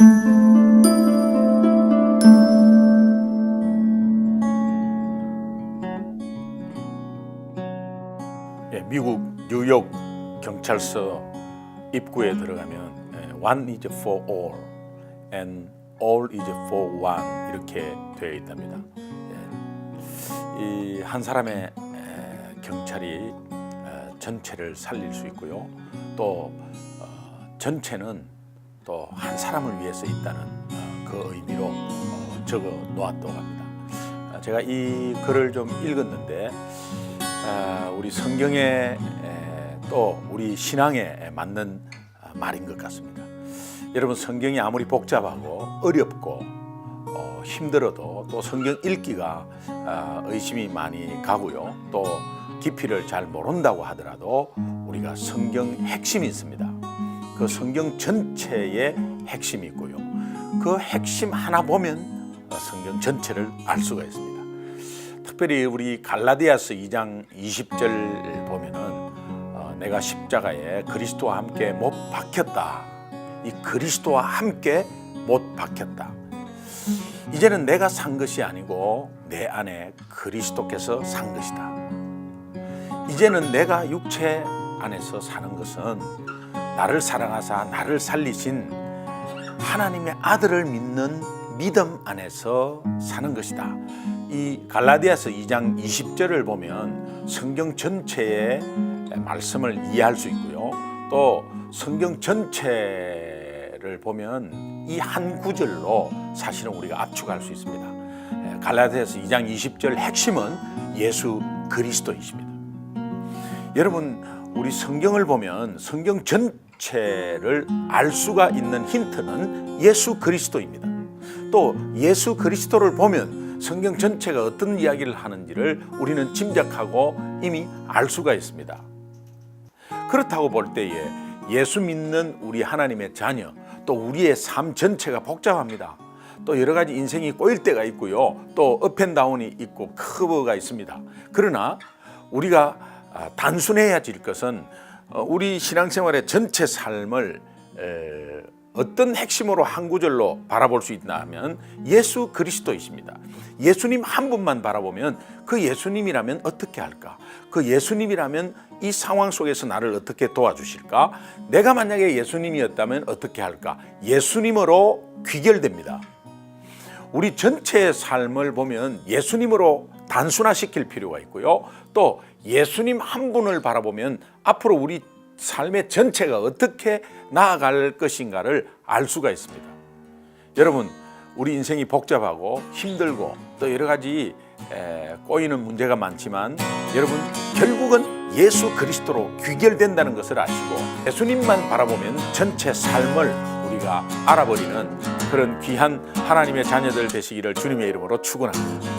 예, 미국 뉴욕 경찰서 입구에 들어가면 예, one is for all and all is for one 이렇게 되어 있답니다. 예, 이한 사람의 에, 경찰이 에, 전체를 살릴 수 있고요. 또 어, 전체는 또 한 사람을 위해서 있다는 어, 그 의미로 어, 적어 놓았다고 합니다. 아, 제가 이 글을 좀 읽었는데 아, 우리 성경에 에, 또 우리 신앙에 맞는 아, 말인 것 같습니다. 여러분 성경이 아무리 복잡하고 어렵고 어, 힘들어도 또 성경 읽기가 아, 의심이 많이 가고요. 또 깊이를 잘 모른다고 하더라도 우리가 성경 핵심이 있습니다. 그 성경 전체의 핵심이 있고요. 그 핵심 하나 보면 어, 성경 전체를 알 수가 있습니다. 특별히 우리 갈라디아서 2장 20절 보면은 어, 내가 십자가에 그리스도와 함께 못 박혔다. 이 그리스도와 함께 못 박혔다. 이제는 내가 산 것이 아니고 내 안에 그리스도께서 산 것이다. 이제는 내가 육체 안에서 사는 것은 나를 사랑하사 나를 살리신 하나님의 아들을 믿는 믿음 안에서 사는 것이다. 이 갈라디아서 2장 20절을 보면 성경 전체의 말씀을 이해할 수 있고요. 또 성경 전체를 보면 이 한 구절로 사실은 우리가 압축할 수 있습니다. 에, 갈라디아서 2장 20절 핵심은 예수 그리스도이십니다. 여러분 우리 성경을 보면 성경 전 체를 알 수가 있는 힌트는 예수 그리스도입니다. 또 예수 그리스도를 보면 성경 전체가 어떤 이야기를 하는지를 우리는 짐작하고 이미 알 수가 있습니다. 그렇다고 볼 때에 예수 믿는 우리 하나님의 자녀 또 우리의 삶 전체가 복잡합니다. 또 여러 가지 인생이 꼬일 때가 있고요. 또 업앤다운이 있고 커브가 있습니다. 그러나 우리가 아, 단순해야 질 것은 어, 우리 신앙생활의 전체 삶을 에, 어떤 핵심으로 한 구절로 바라볼 수 있나 하면 예수 그리스도이십니다. 예수님 한 분만 바라보면 그 예수님이라면 어떻게 할까? 그 예수님이라면 이 상황 속에서 나를 어떻게 도와주실까? 내가 만약에 예수님이었다면 어떻게 할까? 예수님으로 귀결됩니다. 우리 전체의 삶을 보면 예수님으로 단순화시킬 필요가 있고요. 또 예수님 한 분을 바라보면 앞으로 우리 삶의 전체가 어떻게 나아갈 것인가를 알 수가 있습니다. 여러분, 우리 인생이 복잡하고 힘들고 또 여러 가지 에, 꼬이는 문제가 많지만 여러분 결국은 예수 그리스도로 귀결된다는 것을 아시고 예수님만 바라보면 전체 삶을 우리가 알아버리는 그런 귀한 하나님의 자녀들 되시기를 주님의 이름으로 축원합니다.